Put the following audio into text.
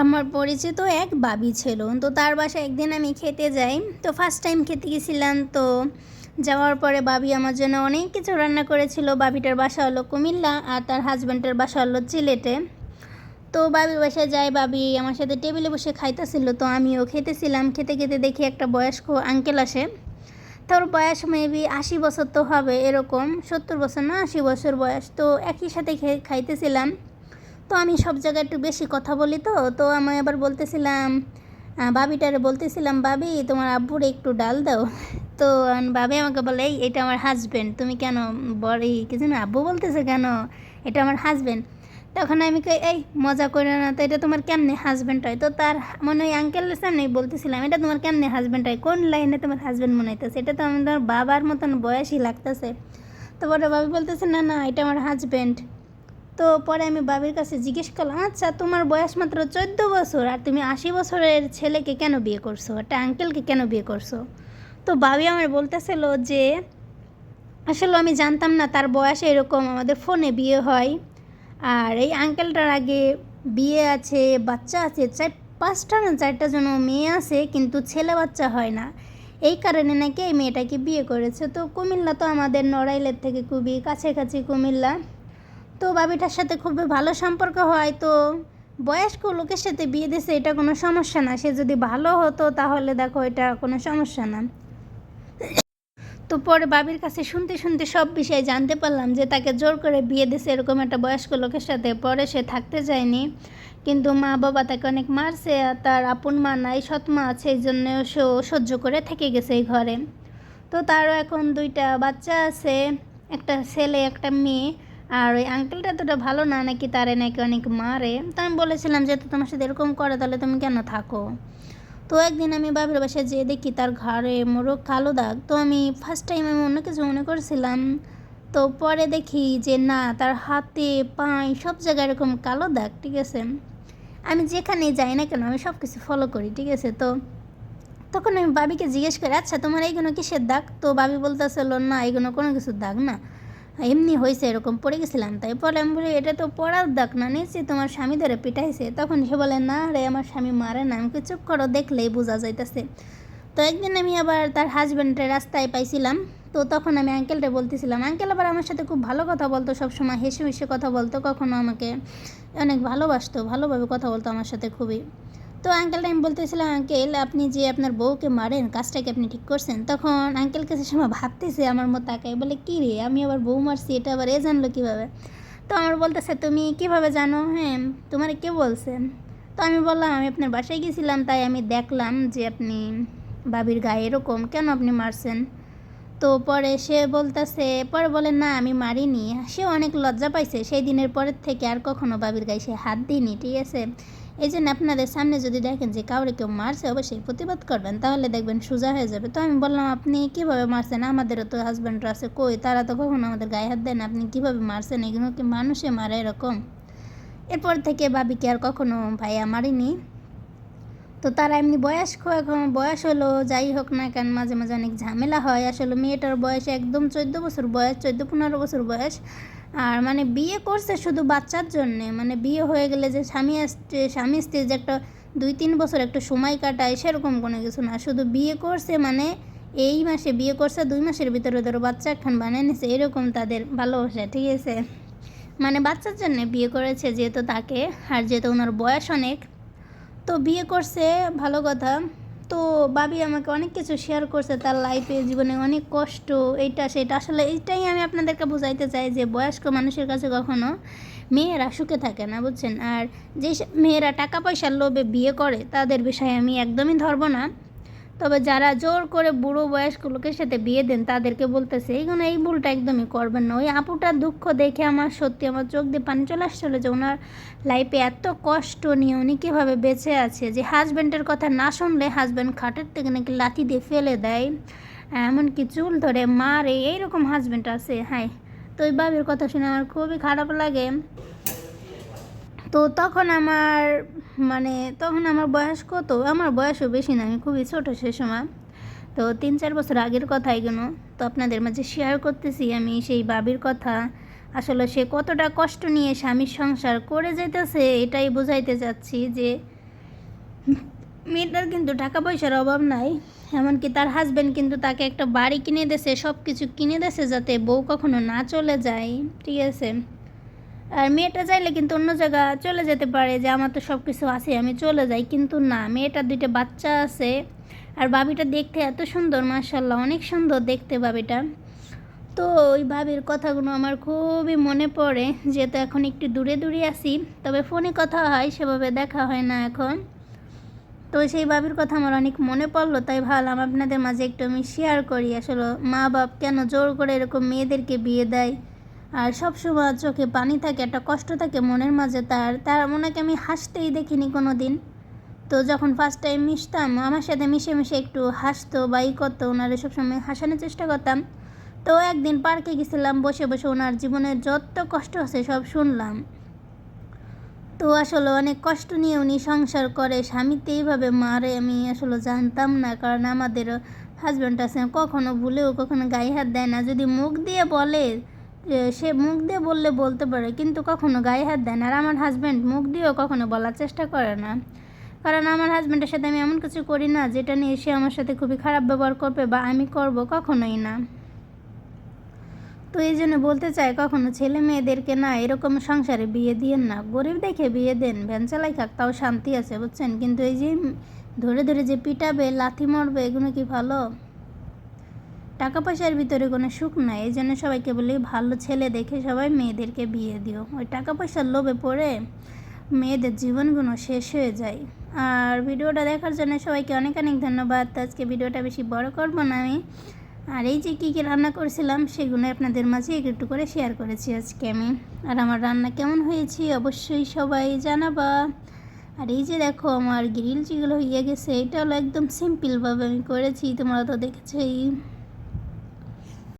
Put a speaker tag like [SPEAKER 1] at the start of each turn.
[SPEAKER 1] আমার পরিচিত এক বাবি ছিল। তো তার বাসায় একদিন আমি খেতে যাই। তো ফার্স্ট টাইম খেতে গেছিলাম। তো যাওয়ার পরে বাবি আমার জন্য অনেক কিছু রান্না করেছিল। বাবিটার বাসা হলো কুমিল্লা আর তার হাজব্যান্ডের বাসা হলো চিলেটে। তো বাবির বাসায় যাই। বাবি আমার সাথে টেবিলে বসে খাইতেছিল। তো আমিও খেতেছিলাম। খেতে খেতে দেখি একটা বয়স্ক আঙ্কেল আসে। তার বয়স মেবি আশি বছর তো হবে এরকম। সত্তর বছর না আশি বছর বয়স। তো একই সাথে খাইতেছিলাম। তো আমি সব জায়গায় একটু বেশি কথা বলি তো। তো আমি আবার বলতেছিলাম বাবিটারে বলতেছিলাম, বাবি, তোমার আব্বুরে একটু ডাল দাও। তো বাবি আমাকে বলে, এই, এটা আমার হাজব্যান্ড তুমি কেন বড়ি কিছু না আব্বু বলতেছে কেন? এটা আমার হাজব্যান্ড তখন আমি কই, এই, মজা করে না তো, এটা তোমার কেমনে হাজব্যান্ড হয়? তো তার মনে হয় আঙ্কেলের সামনেই বলতেছিলাম, এটা তোমার কেমনে হাজব্যান্ড হয়? কোন লাইনে তোমার হাজব্যান্ড মনে হইতেছে? এটা তো আমার বাবার মতন বয়সই লাগতেছে। তো বড় বাবি বলতেছে, না না, এটা আমার হাজব্যান্ড তো পরে আমি বাবির কাছে জিজ্ঞেস করলাম আচ্ছা তোমার বয়স মাত্র চোদ্দ বছর আর তুমি আশি বছরের ছেলেকে কেন বিয়ে করছ? একটা আঙ্কেলকে কেন বিয়ে করছ? তো বাবি আমার বলতেছিল যে, আসলে আমি জানতাম না তার বয়স এরকম, আমাদের ফোনে বিয়ে হয়। আর এই আঙ্কেলটার আগে বিয়ে আছে, বাচ্চা আছে, চার, পাঁচটা না চারটা যেন মেয়ে আছে, কিন্তু ছেলে বাচ্চা হয় না। এই কারণে নাকি এই মেয়েটাকে বিয়ে করেছে। তো কুমিল্লা তো আমাদের নড়াইলের থেকে খুবই কাছাকাছি কুমিল্লা। তো বাবিটার সাথে খুবই ভালো সম্পর্ক হয়, তো বয়স্ক লোকের সাথে বিয়ে দিছে এটা কোনো সমস্যা না। সে যদি ভালো হতো তাহলে দেখো এটা কোনো সমস্যা না। তো পরে বাবির কাছে শুনতে শুনতে সব বিষয়ে জানতে পারলাম যে তাকে জোর করে বিয়ে দিছে এরকম একটা বয়স্ক লোকের সাথে। পরে সে থাকতে যায়নি, কিন্তু মা বাবা তাকে অনেক মারছে আর তার আপন মা নাই, সৎ মা আছে, এই জন্য সে সহ্য করে থেকে গেছে এই ঘরে। তো তারও এখন দুইটা বাচ্চা আছে, একটা ছেলে, একটা মেয়ে। আর ওই আঙ্কেলটা তোটা ভালো না, নাকি তারে নাকি অনেক মারে? তো আমি বলেছিলাম যে তোমার সাথে এরকম করে, তাহলে তুমি কেন থাকো? তো একদিন আমি বাবির বাসায় যেয়ে দেখি তার ঘাড়ে মোরগ কালো দাগ। তো আমি ফার্স্ট টাইম আমি অন্য কিছু মনে করছিলাম। তো পরে দেখি যে, না, তার হাতে, পায়ে সব জায়গায় এরকম কালো দাগ, ঠিক আছে? আমি যেখানে যাই না কেন, আমি সব কিছু ফলো করি, ঠিক আছে? তো তখন আমি বাবিকে জিজ্ঞেস করি আচ্ছা তোমার এইগুলো কিসের দাগ? তো বাবি বলতে বলতেছিল, না, এইগুলো কোনো কিছুর দাগ না। এমনি হয়েছে এরকম পড়ে গেছিলাম। তাই পরে আমি বলি, এটা তো পড়ার দাগ না, নিশ্চয়ই তোমার স্বামী ধরে পিটাইছে। তখন সে বলে, না রে, আমার স্বামী মারে না আমি চুপ করো, দেখলেই বোঝা যাইতেছে। তো একদিন আমি আবার তার হাজব্যান্ডের রাস্তায় পাইছিলাম। তো তখন আমি আঙ্কেলটা বলতেছিলাম আঙ্কেল আবার আমার সাথে খুব ভালো কথা বলতো, সবসময় হেসে হেসে কথা বলতো, কখনো আমাকে অনেক ভালোবাসতো, ভালোভাবে কথা বলতো আমার সাথে খুবই। তো আঙ্কেলটা আমি বলতেছিলাম আঙ্কেল আপনি যে আপনার বউকে মারেন, কাজটাকে আপনি ঠিক করছেন? তখন আঙ্কেল কাছে সময় ভাবতেছে আমার মতো তাকাই বলে, কী রে, আমি আবার বউ মারছি, এটা আবার এ জানলো কীভাবে? তো আমার বলতেছে, তুমি কীভাবে জানো? হ্যাঁ তোমার কে বলছেন তো আমি বললাম, আমি আপনার বাসায় গেছিলাম, তাই আমি দেখলাম যে আপনি বাবির গায়ে এরকম, কেন আপনি মারছেন? তো পরে সে বলতেছে, পরে বলে, না, আমি মারিনি। সে অনেক লজ্জা পাইছে, সেই দিনের পরের থেকে আর কখনো বাবির গায়ে সে হাত দিইনি, ঠিক আছে? এই জন্য আপনাদের সামনে যদি দেখেন যে কাউরে কেউ মারছে, অবশ্যই প্রতিবাদ করবেন। তাহলে দেখবেন সোজা হয়ে যাবে। তো আমি বললাম, আপনি কীভাবে মারছেন? আমাদেরও তো হাজব্যান্ডরা আছে, কই? তারা তো কখনো আমাদের গায়ে হাত দেন আপনি কীভাবে মারছেন? এগুলো কি মানুষে মারে এরকম? এরপর থেকে বাবিকে আর কখনো ভাইয়া মারিনি। তো তারা এমনি বয়স্ক, এখন বয়স হলো, যাই হোক না কেন, মাঝে মাঝে অনেক ঝামেলা হয়। আসলে মেয়েটার বয়স একদম চোদ্দ বছর বয়স, চোদ্দ পনেরো বছর বয়স। আর মানে বিয়ে করছে শুধু বাচ্চার জন্যে। মানে বিয়ে হয়ে গেলে যে স্বামী স্বামী স্ত্রী যে একটা দুই তিন বছর একটা সময় কাটায় সেরকম কোনো কিছু না। শুধু বিয়ে করছে মানে এই মাসে বিয়ে করছে, দুই মাসের ভিতরে ধরো বাচ্চা একখান বানিয়ে নিছে, এরকম তাদের ভালোবাসা, ঠিক আছে? মানে বাচ্চার জন্য বিয়ে করেছে যেহেতু তাকে, আর যেহেতু ওনার বয়স অনেক, তো বিয়ে করছে, ভালো কথা। তো বাবি আমাকে অনেক কিছু শেয়ার করছে তার লাইফে জীবনে অনেক কষ্ট, এইটা সেটা আসলে এইটাই আমি আপনাদেরকে বোঝাইতে চাই যে বয়স্ক মানুষের কাছে কখনো মেয়েরা সুখে থাকে না, বুঝছেন? আর যে মেয়েরা টাকা পয়সার লোভে বিয়ে করে, তাদের বিষয়ে আমি একদমই ধরবো না। তবে যারা জোর করে বুড়ো বয়স্ক লোকের সাথে বিয়ে দেন, তাদেরকে বলতেছে এইগুলো এই ভুলটা একদমই করবেন না। ওই আপুটার দুঃখ দেখে আমার সত্যি আমার চোখ দিয়ে পানি চলে আসছিল যে ওনার লাইফে এত কষ্ট নিয়ে উনি কীভাবে বেঁচে আছে যে হাজব্যান্ডের কথা না শুনলে হাজব্যান্ড খাটের থেকে নাকি লাথি দিয়ে ফেলে দেয়, এমনকি চুল ধরে মারে, এইরকম হাজব্যান্ড আছে হ্যাঁ। তো ওই বাবির কথা শুনে আমার খুবই খারাপ লাগে। তো তখন আমার মানে তখন আমার বয়স কত? আমার বয়সও বেশি না, আমি খুবই ছোটো সে সময়। তো তিন চার বছর আগের কথা এগুলো। তো আপনাদের মাঝে শেয়ার করতেছি আমি সেই বাবির কথা। আসলে সে কতটা কষ্ট নিয়ে স্বামীর সংসার করে যাইতেছে, এটাই বোঝাইতে চাচ্ছি যে, মেয়েটার কিন্তু টাকা পয়সার অভাব নাই। এমনকি তার হাজবেন্ড কিন্তু তাকে একটা বাড়ি কিনে দেছে সব কিছু কিনে দেছে যাতে বউ কখনো না চলে যায়, ঠিক আছে? আর মেয়েটা চাইলে কিন্তু অন্য জায়গা চলে যেতে পারে যে আমার তো সব কিছু আছে, আমি চলে যাই। কিন্তু না, মেয়েটার দুইটা বাচ্চা আছে আর বাবিটা দেখতে এত সুন্দর মার্শাল্লাহ অনেক সুন্দর দেখতে বাবিটা তো ওই ভাবির কথাগুলো আমার খুবই মনে পড়ে, যেহেতু এখন একটু দূরে দূরে আছি, তবে ফোনে কথা হয়, সেভাবে দেখা হয় না এখন। তো সেই ভাবির কথা আমার অনেক মনে পড়ল, তাই ভাবলাম আপনাদের মাঝে একটু আমি শেয়ার করি। আসলে মা বাপ কেন জোর করে এরকম মেয়েদেরকে বিয়ে দেয়? আর সব সময় চোখে পানি থাকে, একটা কষ্ট থাকে মনের মাঝে, তার তার ওনাকে আমি হাসতেই দেখিনি কোনো দিন তো যখন ফার্স্ট টাইম মিশতাম, আমার সাথে মিশে মিশে একটু হাসতো বা ই করতো, ওনারা সবসময় হাসানোর চেষ্টা করতাম। তো একদিন পার্কে গেছিলাম, বসে বসে ওনার জীবনের যত কষ্ট আছে সব শুনলাম। তো আসলে অনেক কষ্ট নিয়ে উনি সংসার করে, স্বামীতে এইভাবে মারে আমি আসলে জানতাম না, কারণ আমাদের হাজব্যান্ড আছে, কখনো ভুলেও কখনো গায়ে হাত দেয় না। যদি মুখ দিয়ে বলে সে মুখ দিয়ে বললে বলতে পারে, কিন্তু কখনো গায়ে হাত দেয় না। আর আমার হাজব্যান্ড মুখ দিয়েও কখনো বলার চেষ্টা করে না। কারণ আমার হাজব্যান্ডের সাথে আমি এমন কিছু করি না, যেটা নিয়ে সে আমার সাথে খুবই খারাপ ব্যবহার করবে বা আমি করব কখনোই না। তো এই জন্য বলতে চাই, কখনো ছেলে মেয়েদেরকে না এরকম সংসারে বিয়ে দিয়েন না। গরিব দেখে বিয়ে দেন, ভ্যান চালাই খাক, তাও শান্তি আছে, বুঝছেন? কিন্তু এই যে ধরে ধরে যে পিটাবে, লাথি মারবে, এগুলো কি ভালো? টাকা পয়সার ভিতরে কোনো সুখ নাই এই জন্য সবাইকে বলি ভালো ছেলে দেখে সবাই মেয়েদেরকে বিয়ে দিও। ওই টাকা পয়সার লোভে পড়ে মেয়েদের জীবনগুলো শেষ হয়ে যায়। আর ভিডিওটা দেখার জন্য সবাইকে অনেক অনেক ধন্যবাদ। আজকে ভিডিওটা বেশি বড় করব না আমি। আর এই যে কী কী রান্না করেছিলাম, সেগুলো আপনাদের মাঝে একটু একটু করে শেয়ার করেছি আজকে আমি। আর আমার রান্না কেমন হয়েছে অবশ্যই সবাই জানাবা। আর এই যে দেখো আমার গ্রিল যেগুলো হয়ে গেছে এটা হলো একদম সিম্পলভাবে আমি করেছি, তোমরা তো দেখেছোই।